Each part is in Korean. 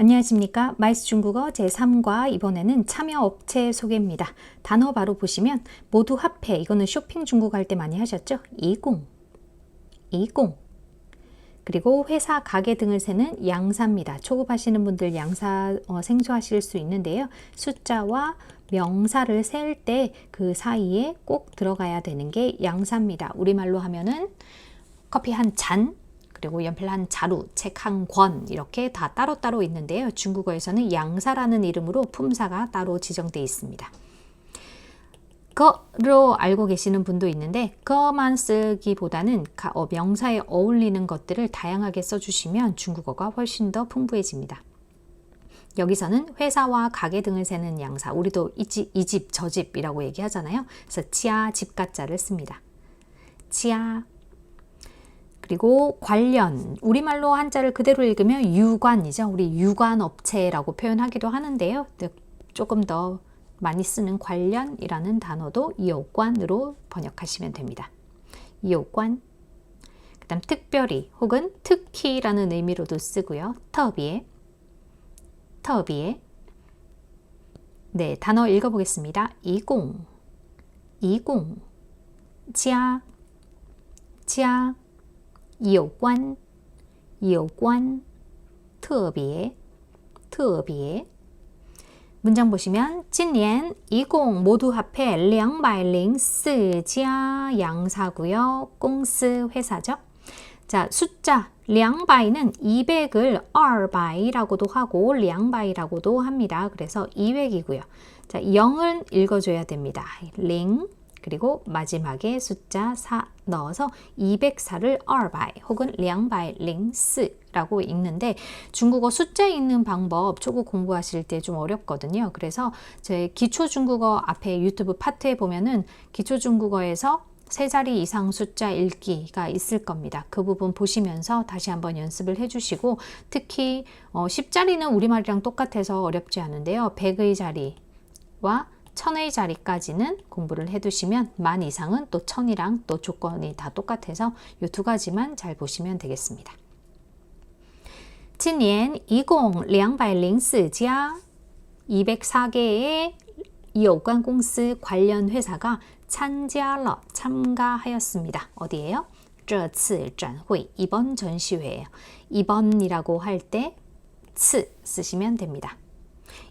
안녕하십니까. 마이스 중국어 제3과 이번에는 참여 업체 소개입니다. 단어 바로 보시면 모두 합해. 이거는 쇼핑 중국 할 때 많이 하셨죠? 이공. 이공. 그리고 회사, 가게 등을 세는 양사입니다. 초급하시는 분들 양사 어, 생소하실 수 있는데요. 숫자와 명사를 셀 때 그 사이에 꼭 들어가야 되는 게 양사입니다. 우리말로 하면은 커피 한 잔, 그리고 연필 한 자루, 책 한 권 이렇게 다 따로따로 있는데요. 중국어에서는 양사라는 이름으로 품사가 따로 지정되어 있습니다. 거로 알고 계시는 분도 있는데 거만 쓰기보다는 어, 명사에 어울리는 것들을 다양하게 써주시면 중국어가 훨씬 더 풍부해집니다. 여기서는 회사와 가게 등을 세는 양사, 우리도 이 집, 이 집, 저 집이라고 얘기하잖아요. 그래서 치아, 집가자를 씁니다. 치아, 그리고 관련, 우리말로 한자를 그대로 읽으면 유관이죠. 우리 유관 업체라고 표현하기도 하는데요. 조금 더 많이 쓰는 관련이라는 단어도 이어관으로 번역하시면 됩니다. 이어관. 그 다음 특별히 혹은 특히라는 의미로도 쓰고요. 터비에, 터비에. 네, 단어 읽어보겠습니다. 이공, 이공, 자, 자, 有关，有关，特别，特别。 문장 보시면 今年 이공 모두 합해 204자 양사고요. 공스 회사죠. 자, 숫자 200는 200을 200이라고도 하고 200이라고도 합니다. 그래서 200이고요. 자, 0은 읽어줘야 됩니다. 0 그리고 마지막에 숫자 4 넣어서 204를 200 혹은 204라고 읽는데 중국어 숫자 읽는 방법 초급 공부하실 때 좀 어렵거든요. 그래서 제 기초 중국어 앞에 유튜브 파트에 보면은 기초 중국어에서 세 자리 이상 숫자 읽기가 있을 겁니다. 그 부분 보시면서 다시 한번 연습을 해주시고 특히 어, 10자리는 우리말이랑 똑같아서 어렵지 않은데요. 100의 자리와 천의 자리까지는 공부를 해두시면 만 이상은 또 천이랑 또 조건이 다 똑같아서 이 두 가지만 잘 보시면 되겠습니다. 今年一共204家 204개의 여관 공스 관련 회사가 참가 참가하였습니다. 어디예요? 这次展会 이번 전시회예요. 이번이라고 할 때 츠 쓰시면 됩니다.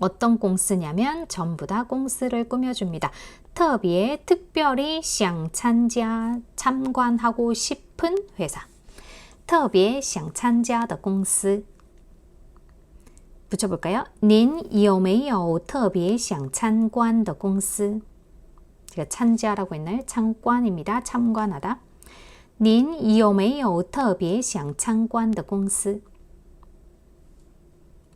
어떤 공스냐면 전부 다 공스를 꾸며줍니다. 특비에 특별히 想参加 참관하고 싶은 회사. 特别想参加的公司 붙여볼까요? 您有没有特别想参观的公司? 제가参加라고 했나요? 참관입니다. 참관하다. 您有没有特别想参观的公司?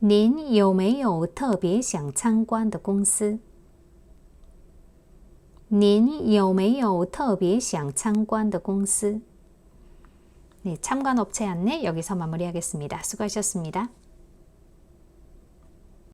您有没有特别想参观的公司？您有没有特别想参观的公司？네참관업체안내여기서마무리하겠습니다수고하셨습니다